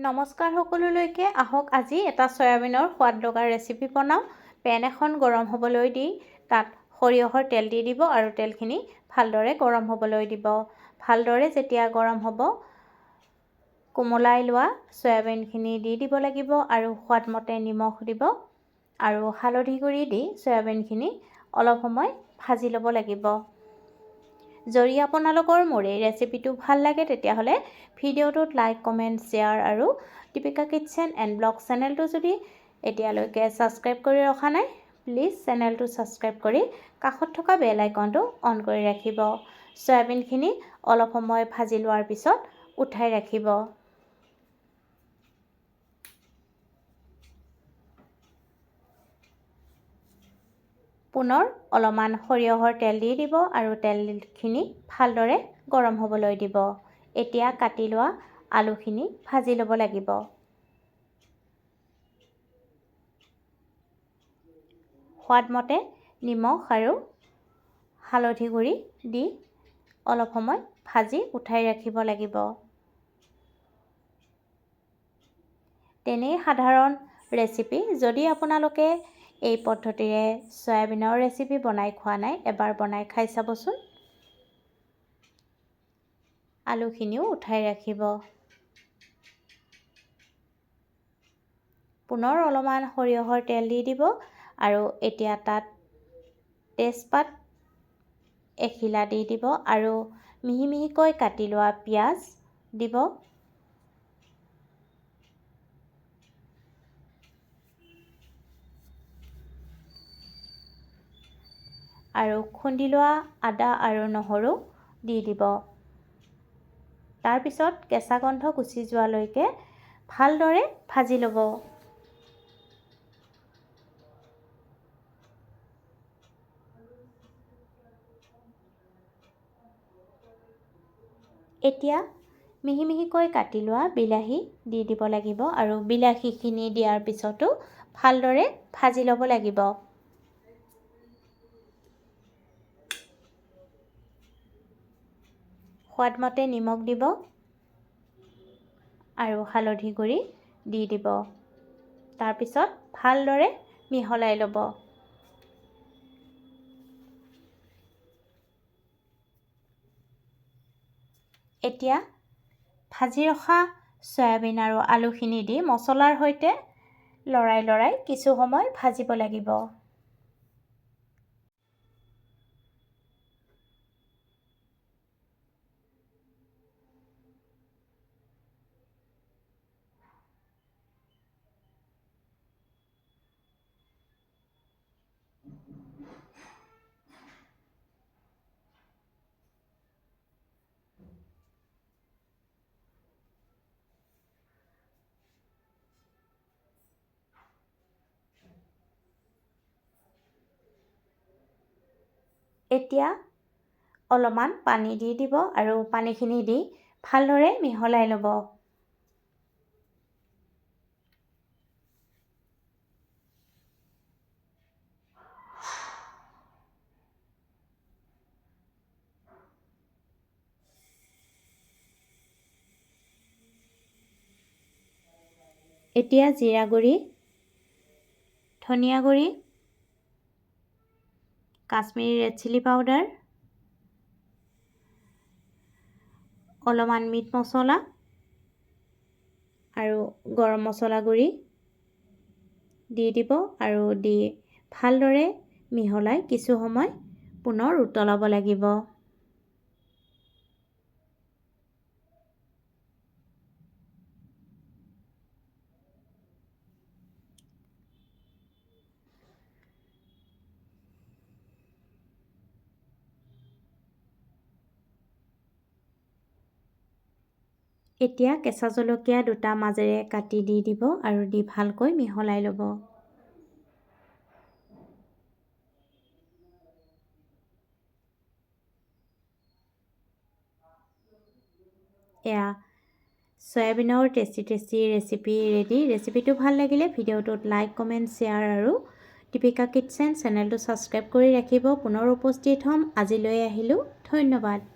নমস্কাৰ সকলোলৈকে আহক আজি এটা চয়াবিনৰ সোৱাদ লগা ৰেচিপি বনাওঁ। পেন এখন গৰম হ'বলৈ দি তাত সৰিয়হৰ তেল দি দিব আৰু তেলখিনি ভালদৰে গৰম হ'বলৈ দিব। ভালদৰে যেতিয়া গৰম হ'ব কোমলাই লোৱা চয়াবিনখিনি দি দিব লাগিব আৰু সোৱাদমতে নিমখ দিব আৰু হালধি গুড়ি দি চয়াবিনখিনি অলপ সময় ভাজি ল'ব লাগিব। যদি আপোনালোকৰ মোৰ এই ৰেচিপিটো ভাল লাগে তেতিয়াহ'লে ভিডিঅ'টোত লাইক কমেণ্ট শ্বেয়াৰ আৰু দীপিকা কিটচেন এণ্ড ব্লগ চেনেলটো যদি এতিয়ালৈকে ছাবস্ক্ৰাইব কৰি ৰখা নাই প্লিজ চেনেলটো ছাবস্ক্ৰাইব কৰি কাষত থকা বেল আইকনটো অন কৰি ৰাখিব। চয়াবিনখিনি অলপ সময় ভাজি লোৱাৰ পিছত উঠাই ৰাখিব। পুনৰ অলপমান সৰিয়হৰ তেল দি দিব আৰু তেলখিনি ভালদৰে গৰম হ'বলৈ দিব। এতিয়া কাটি লোৱা আলুখিনি ভাজি ল'ব লাগিব। সোৱাদমতে নিমখ আৰু হালধি গুড়ি দি অলপ সময় ভাজি উঠাই ৰাখিব লাগিব। তেনেই সাধাৰণ ৰেচিপি যদি আপোনালোকে এই পদ্ধতিৰে চয়াবিনৰ ৰেচিপি বনাই খোৱা নাই এবাৰ বনাই খাই চাবচোন। আলুখিনিও উঠাই ৰাখিব। পুনৰ অলপমান সৰিয়হৰ তেল দি দিব আৰু এতিয়া তাত তেজপাত এখিলা দি দিব আৰু মিহি মিহিকৈ কাটি লোৱা পিঁয়াজ দিব। আৰু খুন্দি লোৱা আদা আৰু নহৰু দি দিব। তাৰপিছত কেঁচা গন্ধ গুচি যোৱালৈকে ভালদৰে ভাজি ল'ব। এতিয়া মিহি মিহিকৈ কাটি লোৱা বিলাহী দি দিব লাগিব আৰু বিলাহীখিনি দিয়াৰ পিছতো ভালদৰে ভাজি ল'ব লাগিব। সোৱাদমতে নিমখ দিব আৰু হালধি গুড়ি দি দিব। তাৰপিছত ভালদৰে মিহলাই ল'ব। এতিয়া ভাজি ৰখা চয়াবিন আৰু আলুখিনি দি মছলাৰ সৈতে লৰাই লৰাই কিছু সময় ভাজিব লাগিব। এতিয়া অলপমান পানী দি দিব আৰু পানীখিনি দি ভালদৰে মিহলাই ল'ব। এতিয়া জিৰা গুড়ি ধনিয়া গুড়ি কাশ্মীৰী ৰেড চিলি পাউডাৰ অলপমান মিট মছলা আৰু গৰম মছলা গুড়ি দি দিব আৰু দি ভালদৰে মিহলাই কিছু সময় পুনৰ উতলাব লাগিব। এতিয়া কেঁচা জলকীয়া দুটা মাজেৰে কাটি দি দিব আৰু দি ভালকৈ মিহলাই ল'ব। এয়া। চয়াবিনৰ টেষ্টি টেষ্টি ৰেচিপি ৰেডি। ৰেচিপিটো ভাল লাগিলে ভিডিঅ'টোত লাইক কমেণ্ট শ্বেয়াৰ আৰু দীপিকা কিটচেন চেনেলটো ছাবস্ক্ৰাইব কৰি ৰাখিব। পুনৰ উপস্থিত হ'ম। আজিলৈ আহিলোঁ। ধন্যবাদ।